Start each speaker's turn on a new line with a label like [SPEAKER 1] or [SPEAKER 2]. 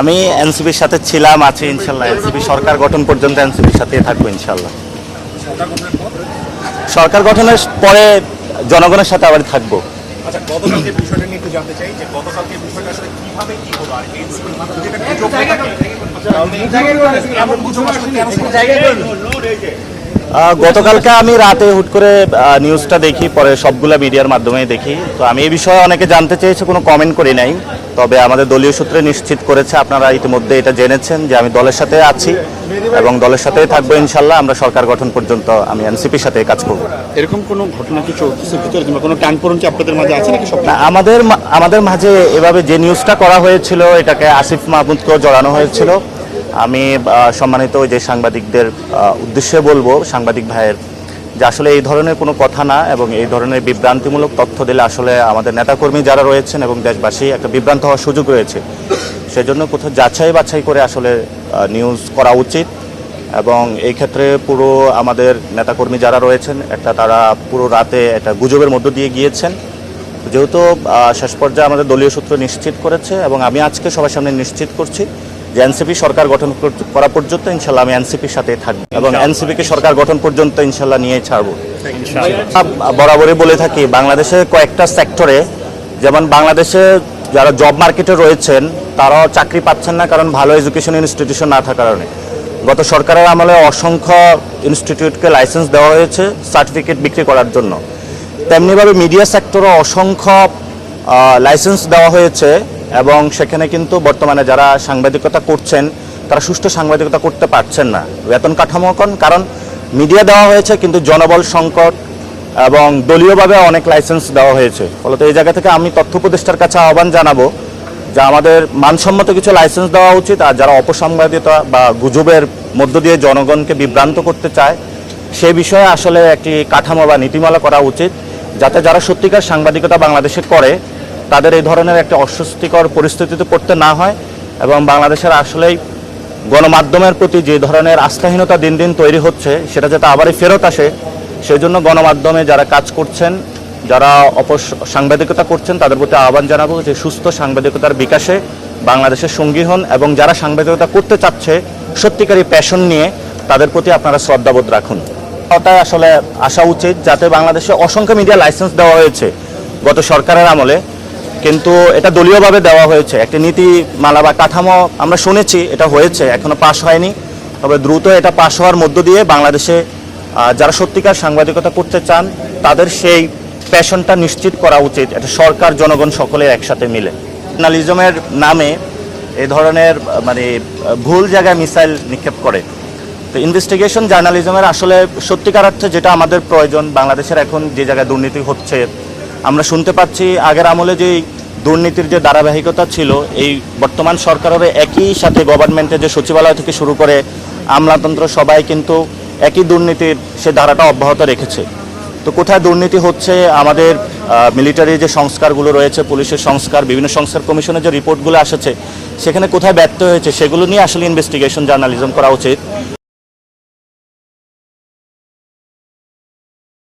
[SPEAKER 1] আমি এনসিপির সাথে ছিলাম আছি ইনশাল্লাহ। এনসিপি সরকার গঠন পর্যন্ত এনসিপির সাথে থাকব ইনশাল্লাহ।
[SPEAKER 2] সরকার গঠনের
[SPEAKER 1] সরকার গঠনের পরে জনগণের সাথে আবার থাকব।
[SPEAKER 2] আচ্ছা গতকালকে
[SPEAKER 1] আমি রাতে হুট করে নিউজটা দেখি পরে সবগুলা মিডিয়ার মাধ্যমে দেখি। তো আমি এই বিষয়ে অনেকে জানতে চেয়েছে কোনো কমেন্ট করি নাই। তবে আমাদের দলীয় সূত্রে নিশ্চিত করেছে আপনারা ইতিমধ্যে এটা জেনেছেন যে আমি দলের সাথে আছি এবং দলের সাথেই থাকব ইনশাল্লাহ আমরা সরকার গঠন পর্যন্ত আমি এনসিপির সাথে কাজ করব।
[SPEAKER 3] এরকম কোনো ঘটনা কি চলতেছে ভিতরে কিংবা কোনো টানপোড়ন কি আপনাদের মাঝে আছে নাকি
[SPEAKER 1] না আমাদের আমাদের মাঝে এভাবে যে নিউজটা করা হয়েছিল এটাকে আসিফ মাহমুদকেও জড়ানো হয়েছিল। আমি সম্মানিত যে সাংবাদিকদের উদ্দেশ্যে বলব, সাংবাদিক ভাইয়ের, যে আসলে এই ধরনের কোনো কথা না এবং এই ধরনের বিভ্রান্তিমূলক তথ্য দিলে আসলে আমাদের নেতাকর্মী যারা রয়েছেন এবং দেশবাসী একটা বিভ্রান্ত হওয়ার সুযোগ রয়েছে। সেজন্য কোথাও যাচাই বাছাই করে আসলে নিউজ করা উচিত এবং এই ক্ষেত্রে পুরো আমাদের নেতাকর্মী যারা রয়েছেন, একটা তারা পুরো রাতে একটা গুজবের মধ্য দিয়ে গিয়েছেন। যেহেতু শেষ পর্যায়ে আমাদের দলীয় সূত্র নিশ্চিত করেছে এবং আমি আজকে সবার সামনে নিশ্চিত করছি যে এনসিপি সরকার গঠন করা পর্যন্ত ইনশাল্লাহ আমি এনসিপির সাথে থাকব এবং এনসিপিকে সরকার গঠন পর্যন্ত ইনশাল্লাহ নিয়ে ছাড়বো। বরাবরই বলে থাকি বাংলাদেশে কয়েকটা সেক্টরে যেমন বাংলাদেশে যারা জব মার্কেটে রয়েছেন তারাও চাকরি পাচ্ছেন না কারণ ভালো এডুকেশন ইনস্টিটিউশন না থাকার কারণে। গত সরকারের আমলে অসংখ্য ইনস্টিটিউটকে লাইসেন্স দেওয়া হয়েছে সার্টিফিকেট বিক্রি করার জন্য। তেমনিভাবে মিডিয়া সেক্টরও অসংখ্য লাইসেন্স দেওয়া হয়েছে। এবং সেখানে কিন্তু বর্তমানে যারা সাংবাদিকতা করছেন, তারা সুষ্ঠু সাংবাদিকতা করতে পারছেন না। বেতন কাঠামো কারণ মিডিয়া দেওয়া হয়েছে, কিন্তু জনবল সংকট এবং দলীয়ভাবে অনেক লাইসেন্স দেওয়া হয়েছে। ফলত এই জায়গা থেকে আমি তথ্য উপদেষ্টার কাছে আহ্বান জানাব যে আমাদের মানসম্মত কিছু লাইসেন্স দেওয়া উচিত, আর যারা অপসাংবাদিকতা বা গুজবের মধ্য দিয়ে জনগণকে বিভ্রান্ত করতে চায়, সে বিষয়ে আসলে একটি কাঠামো বা নীতিমালা করা উচিত, যাতে যারা সত্যিকার সাংবাদিকতা বাংলাদেশে করে তাদের এই ধরনের একটা অস্বস্তিকর পরিস্থিতিতে পড়তে না হয় এবং বাংলাদেশের আসলেই গণমাধ্যমের প্রতি যে ধরনের আস্থাহীনতা দিন দিন তৈরি হচ্ছে, সেটা যাতে আবারই ফেরত আসে সেই জন্য গণমাধ্যমে যারা কাজ করছেন, যারা অপস, সাংবাদিকতা করছেন, তাদের প্রতি আহ্বান জানাব যে সুস্থ সাংবাদিকতার বিকাশে বাংলাদেশের সঙ্গী হন এবং যারা সাংবাদিকতা করতে চাচ্ছে, সত্যিকারী প্যাশন নিয়ে তাদের প্রতি আপনারা শ্রদ্ধাবোধ রাখুন। ওটাই আসলে আসা উচিত যাতে বাংলাদেশে অসংখ্য মিডিয়া লাইসেন্স দেওয়া হয়েছে। গত সরকারের আমলে কিন্তু এটা দলীয়ভাবে দেওয়া হয়েছে। একটি নীতিমালা বা কাঠামো আমরা শুনেছি, এটা হয়েছে, এখনও পাশ হয়নি। তবে দ্রুত এটা পাশ হওয়ার মধ্য দিয়ে বাংলাদেশে যারা সত্যিকার সাংবাদিকতা করতে চান, তাদের সেই প্যাশনটা নিশ্চিত করা উচিত। এটা সরকার, জনগণ সকলে একসাথে মিলে। জার্নালিজমের নামে এ ধরনের মানে ভুল জায়গায় মিসাইল নিক্ষেপ করে। তো ইনভেস্টিগেশন জার্নালিজমের আসলে সত্যিকার অর্থে যেটা আমাদের প্রয়োজন, বাংলাদেশের এখন যে জায়গায় দুর্নীতি হচ্ছে আমরা শুনতে পাচ্ছি আগের আমলে যে দুর্নীতির যে ধারাবাহিকতা ছিল, এই বর্তমান সরকারের একই সাথে গভর্নমেন্টের যে সচিবালয় থেকে শুরু করে আমলাতন্ত্র, সবাই কিন্তু একই দুর্নীতির সে ধারাটা অব্যাহত রেখেছে। তো কোথায় দুর্নীতি হচ্ছে? আমাদের মিলিটারি যে সংস্কারগুলো রয়েছে, পুলিশের সংস্কার, বিভিন্ন সংস্কার কমিশনের যে রিপোর্টগুলো এসেছে সেখানে কোথায় ব্যর্থ হয়েছে, সেগুলো নিয়ে আসলে ইনভেস্টিগেশন জার্নালিজম করা উচিত।